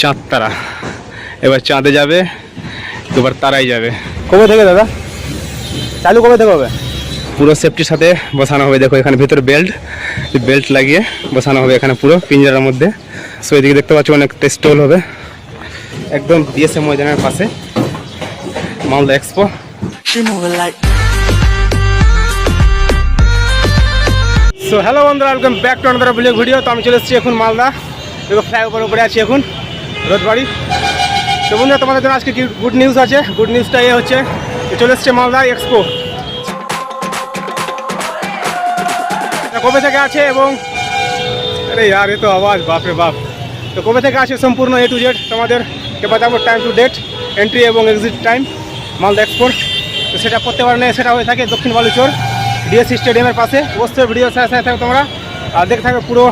চাঁদ তারা এবার চাঁদে যাবে এবার তারাই যাবে। কবে থেকে দাদা? চালু কবে থেকে হবে? পুরো সেফটির সাথে বসানো হবে। দেখো এখানে ভেতরে বেল্ট বেল্ট লাগিয়ে বসানো হবে এখানে পুরো পিঞ্জারার মধ্যে। সো এদিকে দেখতে পাচ্ছ অনেক স্টল হবে। একদম বিএসএ ময়দানের পাশে। মালদা এক্সপো সো হ্যালো বন্ধুরা welcome back to another vlog video তো আমি চলে এসেছি এখন মালদা। দেখো ফ্লাইওভার উপরে আছি এখন। রোদবাড়ি তো বন্ধুরা, তোমাদের জন্য আজকে গুড নিউজ আছে? গুড নিউজটা এ হচ্ছে চলে এসছে মালদা এক্সপো কবে থেকে আছে এবং আরে আর এ তো আওয়াজ বাপরে বাপ। তো কবে থেকে আছে সম্পূর্ণ এ টু জেড তোমাদের? বাতাবো টাইম টু ডেট এন্ট্রি এবং এক্সিট টাইম মালদা এক্সপোর্ট তো সেটা করতে পারে না সেটা হয়ে থাকে দক্ষিণ বালুচর ডিএসসি স্টেডিয়ামের পাশে। অবশ্যই ভিডিও সাথে সাথে থাকো তোমরা, আর দেখে থাকো পুরো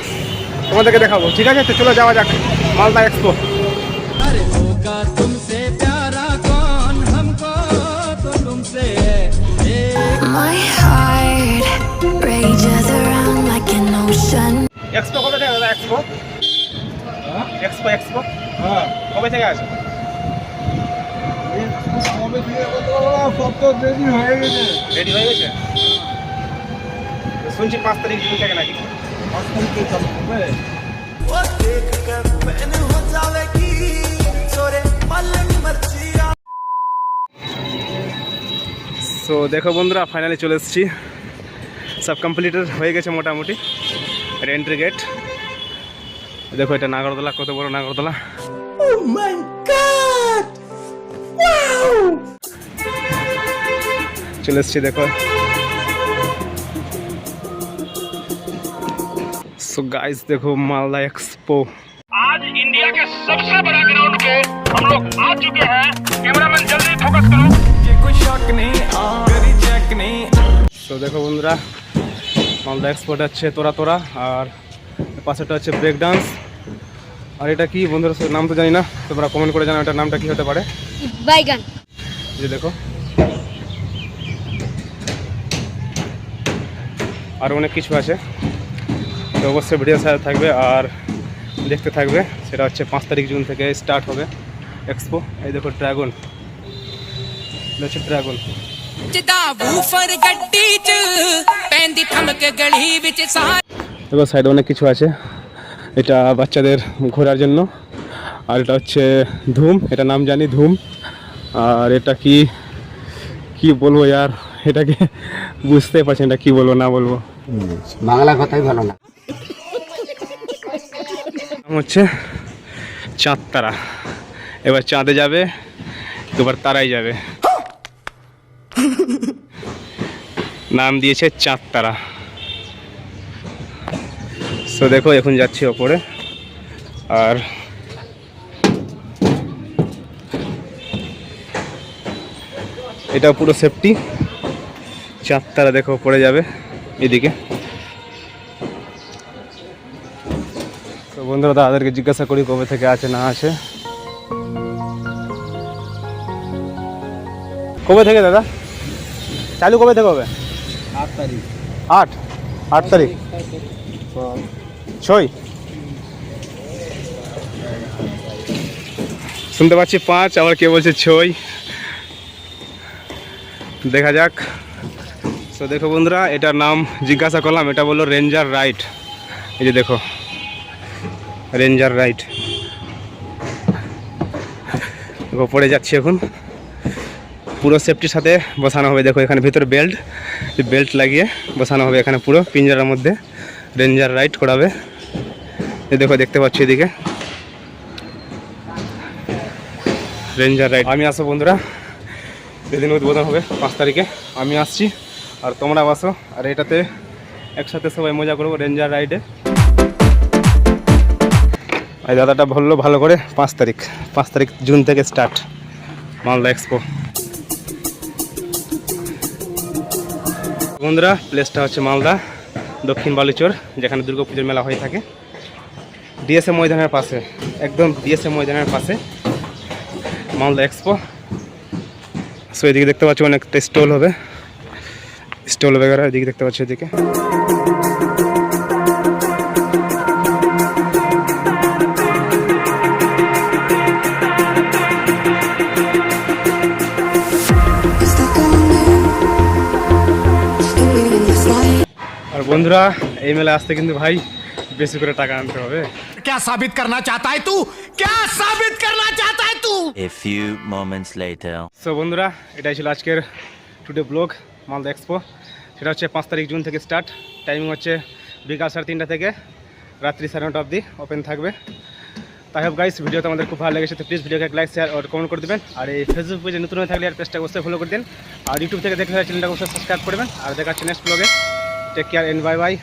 তোমাদেরকে দেখাবো। ঠিক আছে? তো চলো যাওয়া যাক, মালদা এক্সপো এক্সপো কবে থেকে দাদা এক্সপো এক্সপো এক্সপো হ্যাঁ। কবে থেকে আসবে? কবে রেডি হয়ে গেছে। শুনছি পাঁচ তারিখ জুন থেকে নাকি। পাঁচ তারিখ চলবে সো দেখো বন্ধুরা ফাইনালি চলে এসেছি সব কমপ্লিটেড হয়ে গেছে মোটামুটি এটা এন্ট্রি গেট দেখো এটা নাগরদোলা কত বড় নাগরদোলা Oh my god! চলে এসেছি দেখো সো গাইস দেখো মালদা এক্সপো आज इंडिया के सबसे बड़ा ग्राउंड पे हम लोग आ चुके हैं कैमरामैन দেখো বন্ধুরা মালদা এক্সপোর্ট আছে তোরা তোরা আর পাশেটা হচ্ছে ব্রেক ডান্স আর এটা কি বন্ধুরা নাম তো জানি না তোমরা কমেন্ট করে জানো এটার নামটা কি হতে পারে। বাইগান। যে দেখো। আর অনেক কিছু আছে তো অবশ্যই ভিডিও সাথে থাকবে আর দেখতে থাকবে। সেটা হচ্ছে পাঁচ তারিখ জুন থেকে স্টার্ট হবে এক্সপো এই দেখো ড্রাগন এটা হচ্ছে ড্রাগন ਜਿੱਦਾਂ ਵੂਫਰ ਗੱਡੀ 'ਚ ਪੈਂਦੀ ਠਮਕ ਗਲੀ ਵਿੱਚ ਸਾਰ দেখো সাইডে অনেক কিছু আছে এটা বাচ্চাদের ঘোরার জন্য আর এটা হচ্ছে ধুম এটা নাম জানি ধুম আর এটা কি কি বলবো यार এটাকে বুঝতে পারছি না এটা কি বলবো না বলবো বাংলা কথাই ভালো না নাম হচ্ছে চাঁদ তারা এবার চাঁদে যাবে এবার তারাই যাবে নাম দিয়েছে চাঁদ তারা তো দেখো, এখন যাচ্ছি ওপরে। আর এটা পুরো সেফটি চাঁদ তারা দেখো পড়ে যাবে, এদিকে। তো বন্ধুরা, দাদাদেরকে জিজ্ঞাসা করি, কবে থেকে আছে, না আছে। কবে থেকে, দাদা? চালু কবে থেকে হবে? আট তারিখ। আট? আট তারিখ? ছয়? শুনতে পাচ্ছি পাঁচ আবার কে বলছে ছয়? দেখা যাক। তো দেখো বন্ধুরা এটার নাম জিজ্ঞাসা করলাম এটা বলল রেঞ্জার রাইট এই যে দেখো রেঞ্জার রাইট পড়ে যাচ্ছি এখন। পুরো সেফটির সাথে বসানো হবে। দেখো, এখানে ভিতরে বেল্ট বেল্ট লাগিয়ে বসানো হবে এখানে পুরো। পিঞ্জারার মধ্যে রেঞ্জার রাইড করাবে। দেখো, দেখতে পাচ্ছি এদিকে। রেঞ্জার রাইড আমি আসো, বন্ধুরা। যেদিন উদ্বোধন হবে পাঁচ তারিখে। আমি আসছি আর তোমরা আসো। আর এটাতে একসাথে সবাই মজা করব রেঞ্জার রাইডে এই দাদাটা বলল ভালো করে পাঁচ তারিখ। পাঁচ তারিখ জুন থেকে স্টার্ট মালদা এক্সপো বন্ধুরা প্লেসটা হচ্ছে মালদা, দক্ষিণ বালিচর, যেখানে দুর্গাপুজোর মেলা হয়ে থাকে। ডিএসএ ময়দানের পাশে, একদম ডিএসএ ময়দানের পাশে, মালদা এক্সপো সো এদিকে দেখতে পাচ্ছি অনেকটা স্টল হবে। স্টল বেগারা এদিকে দেখতে পাচ্ছি এদিকে। বন্ধুরা এই মেলায় আসতে কিন্তু ভাই বেশি করে টাকা আনতে হবে क्या साबित करना चाहता है तू क्या साबित करना चाहता है तू A few moments later. So বন্ধুরা এটাই ছিল আজকের টুডে ব্লগ মালদা এক্সপো সেটা হচ্ছে পাঁচ তারিখ জুন থেকে স্টার্ট টাইমিং হচ্ছে বিকাল সাড়ে তিনটা থেকে রাত্রি সাড়ে নটা অবধি ওপেন থাকবে তাই হোক গাইস ভিডিও আমাদের খুব ভালো লেগেছে তো প্লিজ ভিডিওকে লাইক শেয়ার আর কমেন্ট করে দেবেন আর এই ফেসবুক পেজে নতুন হয়ে থাকলে আর পেজটাকে অবশ্যই ফলো করে দিন আর ইউটিউব থেকে দেখলে চ্যানেলটাকে অবশ্যই সাবস্ক্রাইব করবেন আর দেখাচ্ছি নেক্সট ব্লগে take care and bye bye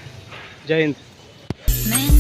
Jai Hind